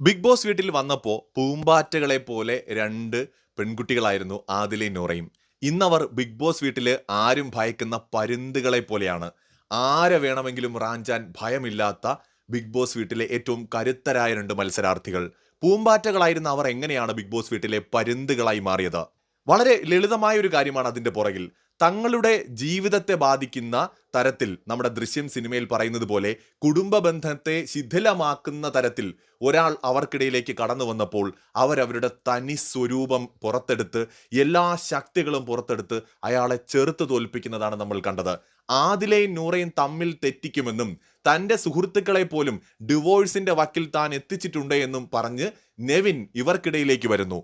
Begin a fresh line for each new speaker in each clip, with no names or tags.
Big boss വീട്ടിൽ വന്നപ്പോൾ പൂമ്പാറ്റകളെ പോലെ രണ്ട് പെൺകുട്ടികളായിരുന്നു ആദിലയും നോറയും. ഇന്നവർ ബിഗ് ബോസ് വീട്ടിൽ ആരും ഭയക്കുന്ന പരുന്തുകളെ പോലെയാണ്. ആരെ വേണമെങ്കിലും റാഞ്ചാൻ ഭയമില്ലാത്ത ബിഗ് ബോസ് വീട്ടിലെ ഏറ്റവും കരുത്തരായ രണ്ട് മത്സരാർത്ഥികൾ. പൂമ്പാറ്റകളായിരുന്ന അവർ എങ്ങനെയാണ് ബിഗ് ബോസ് വീട്ടിലെ പരുന്തുകളായി മാറിയത്? വളരെ ലളിതമായ ഒരു കാര്യമാണ് അതിന്റെ പുറകിൽ. തങ്ങളുടെ ജീവിതത്തെ ബാധിക്കുന്ന തരത്തിൽ നമ്മുടെ ദൃശ്യം സിനിമയിൽ പറയുന്നത് പോലെ കുടുംബ ബന്ധത്തെ ശിഥിലമാക്കുന്ന തരത്തിൽ ഒരാൾ അവർക്കിടയിലേക്ക് കടന്നു വന്നപ്പോൾ അവരവരുടെ തനി സ്വരൂപം പുറത്തെടുത്ത് എല്ലാ ശക്തികളും പുറത്തെടുത്ത് അയാളെ ചെറുത്ത് തോൽപ്പിക്കുന്നതാണ് നമ്മൾ കണ്ടത്. ആദിലയും നൂറയും തമ്മിൽ തെറ്റിക്കുമെന്നും തന്റെ സുഹൃത്തുക്കളെ പോലും ഡിവോഴ്സിന്റെ വക്കിൽ താൻ എത്തിച്ചിട്ടുണ്ട് എന്നും പറഞ്ഞ് നെവിൻ ഇവർക്കിടയിലേക്ക് വരുന്നു.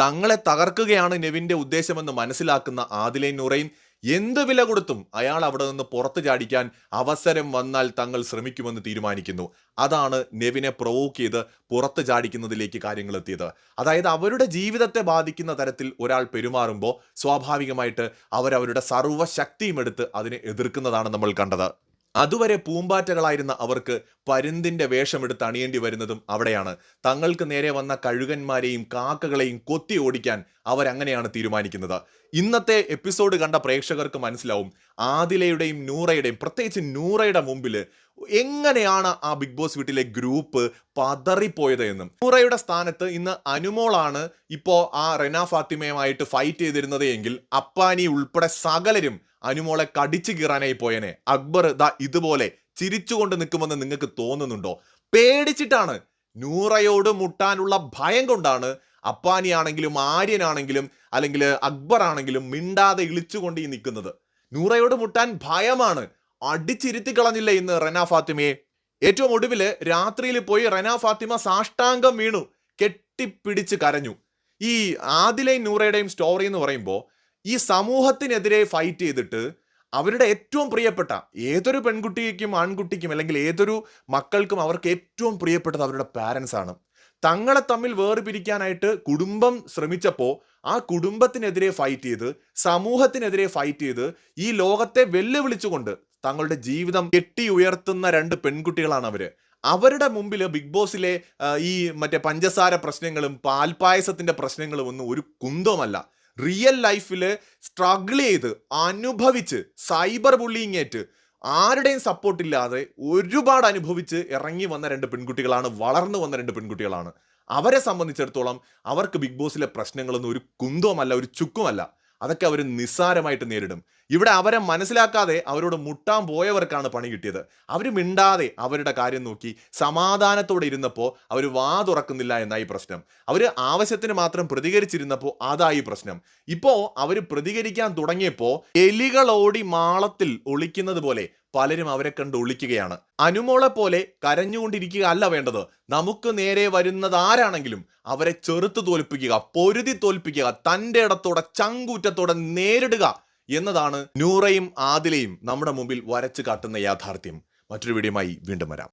തങ്ങളെ തകർക്കുകയാണ് നെവിന്റെ ഉദ്ദേശമെന്ന് മനസ്സിലാക്കുന്ന ആദിലെ നൂറയും എന്ത് വില കൊടുത്തും അയാൾ അവിടെ നിന്ന് പുറത്തു ചാടിക്കാൻ അവസരം വന്നാൽ തങ്ങൾ ശ്രമിക്കുമെന്ന് തീരുമാനിക്കുന്നു. അതാണ് നെവിനെ പ്രൊവോക്ക് ചെയ്ത് പുറത്തു ചാടിക്കുന്നതിലേക്ക് കാര്യങ്ങൾ എത്തിയത്. അതായത് അവരുടെ ജീവിതത്തെ ബാധിക്കുന്ന തരത്തിൽ ഒരാൾ പെരുമാറുമ്പോൾ സ്വാഭാവികമായിട്ട് അവരവരുടെ സർവശക്തിയും എടുത്ത് അതിനെ എതിർക്കുന്നതാണ് നമ്മൾ കണ്ടത്. അതുവരെ പൂമ്പാറ്റകളായിരുന്ന അവർക്ക് പരുന്തിന്റെ വേഷമെടുത്ത് അണിയേണ്ടി വരുന്നതും അവിടെയാണ്. തങ്ങൾക്ക് നേരെ വന്ന കഴുകന്മാരെയും കാക്കകളെയും കൊത്തി ഓടിക്കാൻ അവരങ്ങനെയാണ് തീരുമാനിക്കുന്നത്. ഇന്നത്തെ എപ്പിസോഡ് കണ്ട പ്രേക്ഷകർക്ക് മനസ്സിലാവും. ആദിലയുടെയും നൂറയുടെയും പ്രത്യേകിച്ച് നൂറയുടെ മുമ്പിൽ എങ്ങനെയാണ് ആ ബിഗ് ബോസ് വീട്ടിലെ ഗ്രൂപ്പ് പതറിപ്പോയത് എന്നും? നൂറയുടെ സ്ഥാനത്ത് ഇന്ന് അനുമോളാണ് ഇപ്പോൾ ആ റെന ഫാത്തിമയുമായിട്ട് ഫൈറ്റ് ചെയ്തിരുന്നത് എങ്കിൽ അപ്പാനി ഉൾപ്പെടെ സകലരും അനുമോളെ കടിച്ചു കീറാനായി പോയനെ. അക്ബർ ദാ ഇതുപോലെ ചിരിച്ചുകൊണ്ട് നിൽക്കുമെന്ന് നിങ്ങൾക്ക് തോന്നുന്നുണ്ടോ? പേടിച്ചിട്ടാണ്. നൂറയോട് മുട്ടാനുള്ള ഭയം കൊണ്ടാണ് അപ്പാനിയാണെങ്കിലും ആര്യനാണെങ്കിലും അല്ലെങ്കിൽ അക്ബർ ആണെങ്കിലും മിണ്ടാതെ ഇളിച്ചുകൊണ്ട് ഈ നിൽക്കുന്നത്. നൂറയോട് മുട്ടാൻ ഭയമാണ്. അടിച്ചിരുത്തി കളഞ്ഞില്ല ഇന്ന് റെന ഫാത്തിമയെ? ഏറ്റവും ഒടുവിൽ രാത്രിയിൽ പോയി റെന ഫാത്തിമ സാഷ്ടാംഗം വീണു. കെട്ടിപ്പിടിച്ച് കരഞ്ഞു. ഈ ആദിലയും നൂറയുടെയും സ്റ്റോറി എന്ന് പറയുമ്പോൾ ഈ സമൂഹത്തിനെതിരെ ഫൈറ്റ് ചെയ്തിട്ട് അവരുടെ ഏറ്റവും പ്രിയപ്പെട്ട ഏതൊരു പെൺകുട്ടിക്കും ആൺകുട്ടിക്കും അല്ലെങ്കിൽ ഏതൊരു മക്കൾക്കും അവർക്ക് ഏറ്റവും പ്രിയപ്പെട്ടത് അവരുടെ പാരൻസ് ആണ്. തങ്ങളെ തമ്മിൽ വേർപിരിക്കാനായിട്ട് കുടുംബം ശ്രമിച്ചപ്പോൾ ആ കുടുംബത്തിനെതിരെ ഫൈറ്റ് ചെയ്ത് സമൂഹത്തിനെതിരെ ഫൈറ്റ് ചെയ്ത് ഈ ലോകത്തെ വെല്ലുവിളിച്ചുകൊണ്ട് തങ്ങളുടെ ജീവിതം കെട്ടി ഉയർത്തുന്ന രണ്ട് പെൺകുട്ടികളാണ് അവർ. അവരുടെ മുമ്പിൽ ബിഗ് ബോസിലെ ഈ മറ്റേ പഞ്ചസാര പ്രശ്നങ്ങളും പാൽപായസത്തിന്റെ പ്രശ്നങ്ങളും ഒന്നും ഒരു കുന്തവുമല്ല. റിയൽ ലൈഫിൽ സ്ട്രഗിൾ ചെയ്ത് അനുഭവിച്ച് സൈബർ ബുള്ളിങ് ഏറ്റ് ആരുടെയും സപ്പോർട്ട് ഇല്ലാതെ ഒരുപാട് അനുഭവിച്ച് ഇറങ്ങി വന്ന രണ്ട് പെൺകുട്ടികളാണ് വളർന്നു വന്ന രണ്ട് പെൺകുട്ടികളാണ്. അവരെ സംബന്ധിച്ചിടത്തോളം അവർക്ക് ബിഗ് ബോസിലെ പ്രശ്നങ്ങളൊന്നും ഒരു കുന്തവുമല്ല ഒരു ചുക്കുമല്ല. അതൊക്കെ അവർ നിസ്സാരമായിട്ട് നേരിടും. ഇവിടെ അവരെ മനസ്സിലാക്കാതെ അവരോട് മുട്ടാൻ പോയവർക്കാണ് പണി കിട്ടിയത്. അവർ മിണ്ടാതെ അവരുടെ കാര്യം നോക്കി സമാധാനത്തോടെ ഇരുന്നപ്പോൾ അവർ വാ തുറക്കുന്നില്ല എന്നായി പ്രശ്നം. അവർ ആവശ്യത്തിന് മാത്രം പ്രതികരിച്ചിരുന്നപ്പോൾ അതായി പ്രശ്നം. ഇപ്പോൾ അവർ പ്രതികരിക്കാൻ തുടങ്ങിയപ്പോൾ എലികളോടി മാളത്തിൽ ഒളിക്കുന്നത് പോലെ പലരും അവരെ കണ്ട് ഒളിക്കുകയാണ്. അനുമോളെ പോലെ കരഞ്ഞുകൊണ്ടിരിക്കുക അല്ല വേണ്ടത്. നമുക്ക് നേരെ വരുന്നത് ആരാണെങ്കിലും അവരെ ചെറുത്ത് തോൽപ്പിക്കുക പൊരുതി തോൽപ്പിക്കുക തന്റെ ഇടത്തോടെ ചങ്കൂറ്റത്തോടെ നേരിടുക എന്നതാണ് നൂറയും ആദിലയും നമ്മുടെ മുമ്പിൽ വരച്ചു കാട്ടുന്ന യാഥാർത്ഥ്യം. മറ്റൊരു വീഡിയോയുമായി വീണ്ടും വരാം.